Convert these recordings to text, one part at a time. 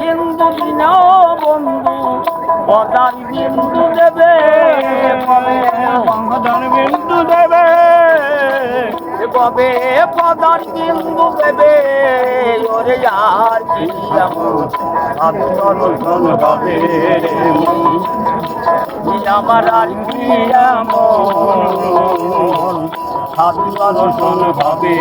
সিন্ধু দিন বন্ধু পদার বিন্দু দেবে গঙ্গাধর বিন্দু দেবে? কবে পদার বিন্দু দেবে? ওরে আর কি এমন দর্শন হবে আমার আর কি সাধু দর্শন হবে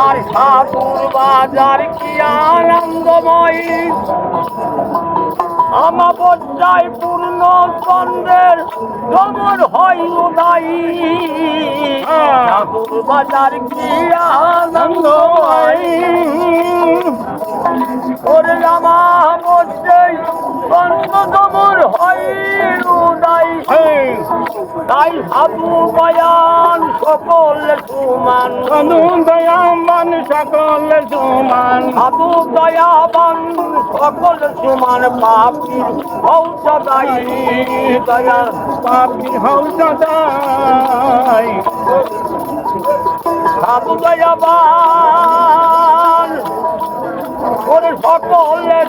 আর ঠাকুর বাজার কি আনন্দময়? আমাবস্যায় পূর্ণ চন্দ্রের ভ্রমণ হয় উদয়ী ঠাকুর বাজার কি আনন্দময়? ওরে রামাবস্যায় চন্দ্রদমর হয় উদয় তাই সাধু বয়ান সকল সুমান। সাধু দয়াবান সকল সমান। সাধু দয়াবান সকল সুমান পাপির ঔষধাই দয়া পাপির হৌসদাই সাধু দয়াবান ওরে সকলের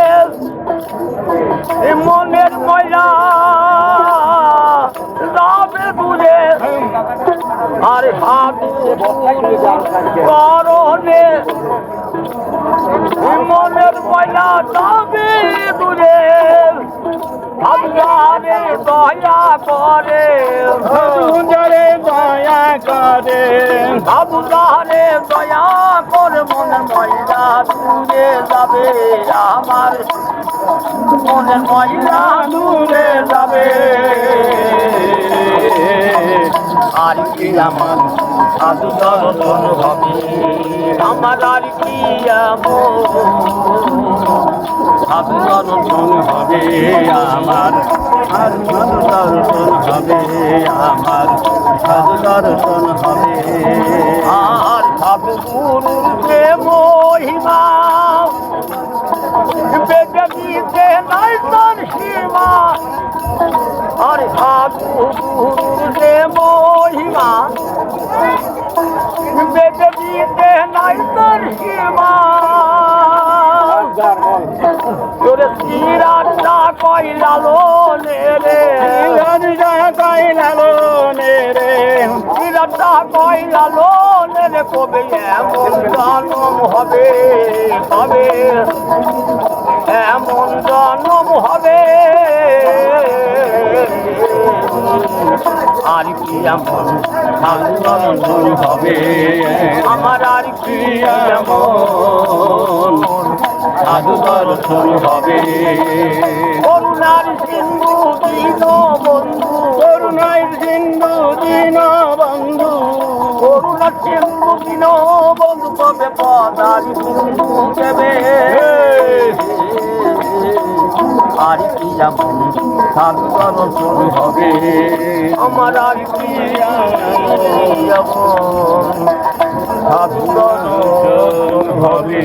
মনের ময়লা যাবে দূরে আর করণে। মনের ময়লা যাবে দূরে ভাবনারে দয়া করে। দয়া করে। ভাবনারে দয়া করে মনের ময়লা দূরে যাবে আমার। মনের ময়লা দূরে যাবে। আর কি আমার সাধু দর্শন হবে? আমার আর কি সাধু দর্শন হবে? আমার আর সাধু দর্শন হবে, আমার সাধু দর্শন হবে। আর যে মহিমা। বেগে দিতে নাই তার সীমা। তোরে সিরাটা কইলালো রে। বিরাটা কইলা লোনের কবে এমন জন্ম হবে হবে? আর কি এমন হবে? আমার আর কি এমন সাধু দর্শন হবে? করুণার সিন্ধু দিন বন্ধু করুণায় সিন্ধু দিন বন্ধু করুণার সিন্ধু দিন বন্ধু কবে পদার সিন্ধু দেবে। আর কি সাধু দর্শন হবে। আমার আর কি সাধু দর্শন হবে।